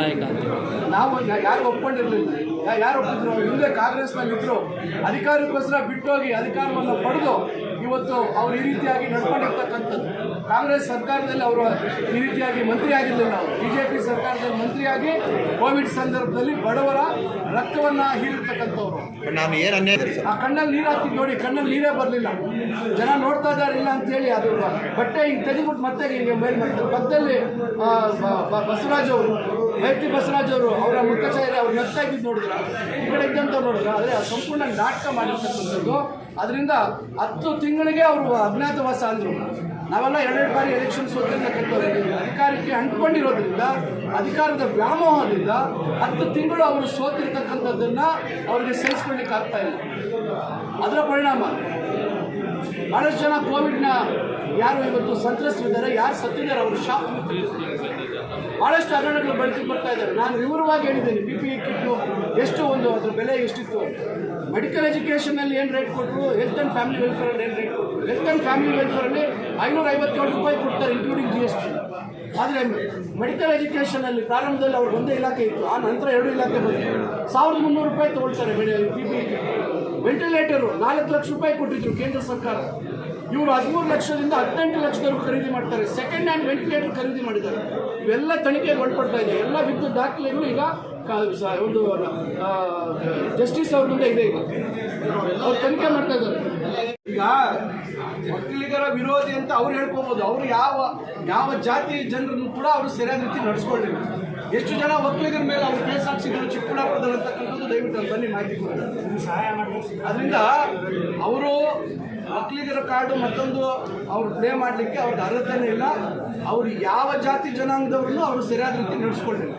ನಾಯಕ ಅಂತ. ನಾವು ಯಾರು ಒಪ್ಕೊಂಡಿರಲಿಲ್ಲ. ಯಾರು ಒಪ್ಪಿದ್ರು? ಹಿಂದೆ ಕಾಂಗ್ರೆಸ್ನಲ್ಲಿ ಇದ್ರು ಅಧಿಕಾರಕ್ಕೋಸ್ಕರ ಬಿಟ್ಟೋಗಿ ಅಧಿಕಾರವನ್ನು ಪಡೆದು ಇವತ್ತು ಅವ್ರು ಈ ರೀತಿಯಾಗಿ ನಡ್ಕೊಂಡಿರ್ತಕ್ಕಂಥದ್ದು. ಕಾಂಗ್ರೆಸ್ ಸರ್ಕಾರದಲ್ಲಿ ಅವರು ಈ ರೀತಿಯಾಗಿ ಮಂತ್ರಿ ಆಗಿರಲಿಲ್ಲ ಅವರು ಬಿಜೆಪಿ ಸರ್ಕಾರದಲ್ಲಿ ಮಂತ್ರಿಯಾಗಿ ಕೋವಿಡ್ ಸಂದರ್ಭದಲ್ಲಿ ಬಡವರ ರಕ್ತವನ್ನು ಹೀರಿರ್ತಕ್ಕಂಥವ್ರು. ನಾನು ಏನು ಅನ್ಯಾಯ ಆ ಕಣ್ಣಲ್ಲಿ ನೀರು ಹಾಕಿ ನೋಡಿ ಕಣ್ಣಲ್ಲಿ ನೀರೇ ಬರಲಿಲ್ಲ. ಜನ ನೋಡ್ತಾ ಇದ್ದಾರೆ ಇಲ್ಲ ಅಂತೇಳಿ ಅದು ಬಟ್ಟೆ ಹಿಂಗೆ ತೆಗೆದ್ಬಿಟ್ಟು ಮತ್ತೆ ಹಿಂಗೆ ಮೇಲ್ ಮಾಡ್ತಾರೆ. ಪಕ್ಕದಲ್ಲಿ ಬಸವರಾಜ್ ಅವರು. ಮೈತ್ರಿ ಬಸವರಾಜ್ ಅವರು ಅವರ ಮುಖಚಾರ್ಯ ಅವ್ರು ನಗ್ತಾ ಇದ್ದಿದ್ದು ನೋಡಿದ್ರ, ಈ ಕಡೆ ಇದ್ದಂತ ನೋಡಿದ್ರ ಆದರೆ ಸಂಪೂರ್ಣ ನಾಟಕ ಮಾಡಿರ್ತಕ್ಕಂಥದ್ದು. ಅದರಿಂದ ಹತ್ತು ತಿಂಗಳಿಗೆ ಅವರು ಅಜ್ಞಾತವಾಸ ಅಂದರು. ನಾವೆಲ್ಲ ಎರಡೆರಡು ಬಾರಿ ಎಲೆಕ್ಷನ್ ಸೋತಿರ್ತಕ್ಕಂಥವ್ರು ಅಧಿಕಾರಕ್ಕೆ ಅಂಟ್ಕೊಂಡಿರೋದ್ರಿಂದ, ಅಧಿಕಾರದ ವ್ಯಾಮೋಹದಿಂದ ಹತ್ತು ತಿಂಗಳು ಅವರು ಸೋತಿರ್ತಕ್ಕಂಥದ್ದನ್ನು ಅವರಿಗೆ ಸಹಿಸ್ಕೊಳ್ಳಿಕ್ಕೆ ಆಗ್ತಾ ಇಲ್ಲ. ಅದರ ಪರಿಣಾಮ ಭಾಳಷ್ಟು ಜನ ಕೋವಿಡ್ನ ಯಾರು ಇವತ್ತು ಸಂತ್ರಸ್ತಿದ್ದಾರೆ, ಯಾರು ಸತ್ತಿದ್ದಾರೆ ಅವರು ಶಾಪ್ ಭಾಳಷ್ಟು ಹಗರಣಗಳು ಬಳಸಿ ಬರ್ತಾ ಇದ್ದಾರೆ. ನಾನು ವಿವರವಾಗಿ ಹೇಳಿದ್ದೀನಿ, ಬಿ ಪಿ ಕಿಟ್ಟು ಎಷ್ಟು ಒಂದು ಅದ್ರ ಬೆಲೆ ಎಷ್ಟಿತ್ತು? ಮೆಡಿಕಲ್ ಎಜುಕೇಷನಲ್ಲಿ ಏನು ರೇಟ್ ಕೊಟ್ಟರು ಹೆಲ್ತ್ ಆ್ಯಂಡ್ ಫ್ಯಾಮಿಲಿ ವೆಲ್ಫೇರಲ್ಲಿ ಏನು ರೇಟ್ ಕೊಟ್ಟರು ಹೆಲ್ತ್ ಆ್ಯಂಡ್ ಫ್ಯಾಮಿಲಿ ವೆಲ್ಫೇರಲ್ಲಿ ಐನೂರ ಐವತ್ತೇಳು ರೂಪಾಯಿ ಕೊಡ್ತಾರೆ ಇನ್ಕ್ಲೂಡಿಂಗ್ ಜಿ ಎಸ್ ಟಿ ಆದರೆ ಮೆಡಿಕಲ್ ಎಜುಕೇಷನಲ್ಲಿ ಪ್ರಾರಂಭದಲ್ಲಿ ಅವ್ರು ಒಂದೇ ಇಲಾಖೆ ಇತ್ತು. ಆ ನಂತರ ಎರಡು ಇಲಾಖೆ ಬಂತು ಸಾವಿರದ ಮುನ್ನೂರು ರೂಪಾಯಿ ತಗೊಳ್ತಾರೆ ಪಿ ವೆಂಟಿಲೇಟರು ನಾಲ್ಕು ಲಕ್ಷ ರೂಪಾಯಿ ಕೊಟ್ಟಿದ್ರು ಕೇಂದ್ರ ಸರ್ಕಾರ. ಇವರು ಹದಿಮೂರು ಲಕ್ಷದಿಂದ ಹದಿನೆಂಟು ಲಕ್ಷದವರೆಗೂ ಖರೀದಿ ಮಾಡ್ತಾರೆ. ಸೆಕೆಂಡ್ ಹ್ಯಾಂಡ್ ವೆಂಟಿಲೇಟರ್ ಖರೀದಿ ಮಾಡಿದ್ದಾರೆ. ಇವೆಲ್ಲ ತನಿಖೆಗೆ ಒಳಪಡ್ತಾ ಇದೆ. ಎಲ್ಲ ವಿದ್ಯುತ್ ದಾಖಲೆಗಳು ಈಗ ಒಂದು ಜಸ್ಟಿಸ್ ಅವ್ರ ಮುಂದೆ ಇದೆ ಈಗ. ಅವ್ರು ತನಿಖೆ ಮಾಡ್ತಾ ಇದ್ದಾರೆ. ಈಗ ವಿರೋಧಿ ಅಂತ ಅವ್ರು ಹೇಳ್ಕೊಬೋದು. ಅವರು ಯಾವ ಯಾವ ಜಾತಿ ಜನರನ್ನು ಕೂಡ ಅವರು ಸರಿಯಾದ ರೀತಿ ನಡೆಸ್ಕೊಳ್ಳಿಲ್ಲ. ಎಷ್ಟು ಜನ ಒಕ್ಕಲಿಗರ ಮೇಲೆ ಅವ್ರು ಕೇಸ್ ಹಾಕ್ಸಿದ್ರು ಚಿಕ್ಕಬಳ್ಳಾಪುರದಲ್ಲಿ ಅಂತಕ್ಕಂಥದ್ದು ದಯವಿಟ್ಟು ಅಲ್ಲಿ ಬನ್ನಿ ಮಾಹಿತಿ ಕೊಡ್ತಾರೆ ಅದರಿಂದ ಅವರು ಒಕ್ಕಲಿಗರ ಕಾರ್ಡು ಮತ್ತೊಂದು ಅವ್ರು ಪ್ಲೇ ಮಾಡಲಿಕ್ಕೆ ಅವ್ರಿಗೆ ಅರ್ಹತೆನೇ ಇಲ್ಲ. ಅವರು ಯಾವ ಜಾತಿ ಜನಾಂಗದವ್ರನ್ನೂ ಅವರು ಸರಿಯಾದ ರೀತಿ ನಡೆಸ್ಕೊಳ್ಳಿಲ್ಲ.